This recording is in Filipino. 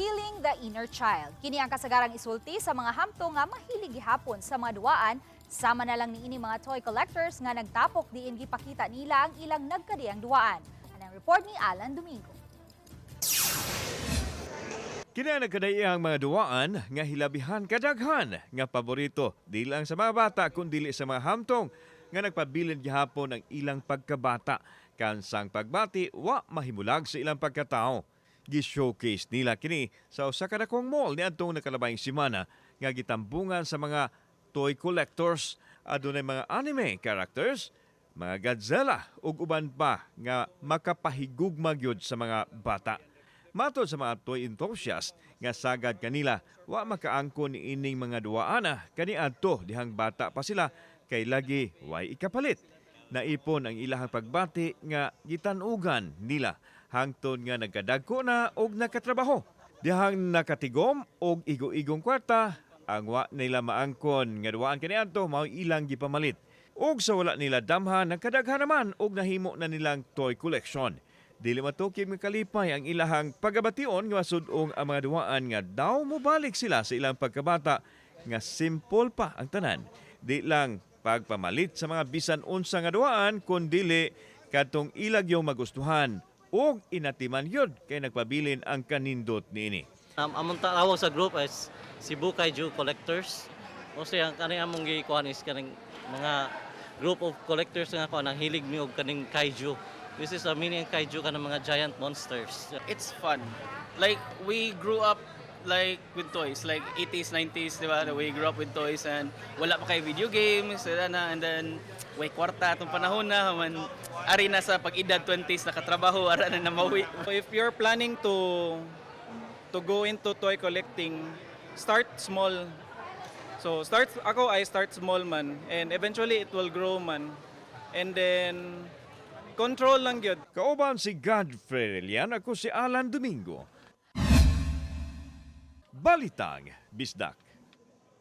Healing the Inner Child. Kini ang kasagarang isulti sa mga hamto nga mahilig gihapon sa mga duwaan sama na lang niini mga toy collectors nga nagtapok diin gipakita nila ang ilang nagkadiyang duwaan. Anang report ni Alan Domingo. Kini ang nagkadayang mga duwaan nga hilabihan kadaghan nga paborito di lang sa mga bata kundi sa mga hamtong nga nagpabilin gihapon ang ilang pagkabata kansang pagbati wa mahimulag sa ilang pagkatao. Gi-showcase nila kini sa usa ka dakong mall ni adtong nakalabayng semana nga gitambungan sa mga toy collectors adunay mga anime characters, mga Godzilla ug uban pa nga makapahigugma gyud sa mga bata. Matod sa mga toy enthusiast nga sagad kanila wa makaangkon ni ining mga duwaana kani adto dihang bata pa sila kay lagi way ikapalit. Naipon ang ilahang pagbati nga gitanugan nila hangtod nga nagkadagko na og nakatrabaho. Dihang nakatigom og igo-igong kwarta ang wa nila maangkon nga duwaan kani adto mao ilang gipamalit. Og sa wala nila damhan nagkadaghan naman og nahimo na nilang toy collection. Dili matukib nga kalipay ang ilahang pagabation nga sudong ang mga duwaan nga daw mobalik sila sa ilang pagkabata nga simple pa ang tanan. Di lang pagpamalit sa mga bisan unsa nga duwaan kundi kadtong ilag magustuhan ug inatiman yod kay nagpabilin ang kanindot niini. Um, among tawag sa group is Cebu Kaiju Collectors. O siya, kaning among gikuhan is kaning mga group of collectors nga ko nang hilig mi og kaning kaiju. This is a meaning kaiju ka ng mga giant monsters. it's fun. Like we grew up like with toys, like 80s, 90s, di ba? We grew up with toys and wala pa kay video games, wala na, and then way kwarta atong panahon na man ari na sa pag-edad 20s nakatrabaho ara na namawi. If you're planning to to go into toy collecting, start small. So start ako I start small man and eventually it will grow man. And then control lang gyud. Kauban si Godfrey Relian, ako si Alan Domingo. Balitang Bisdak.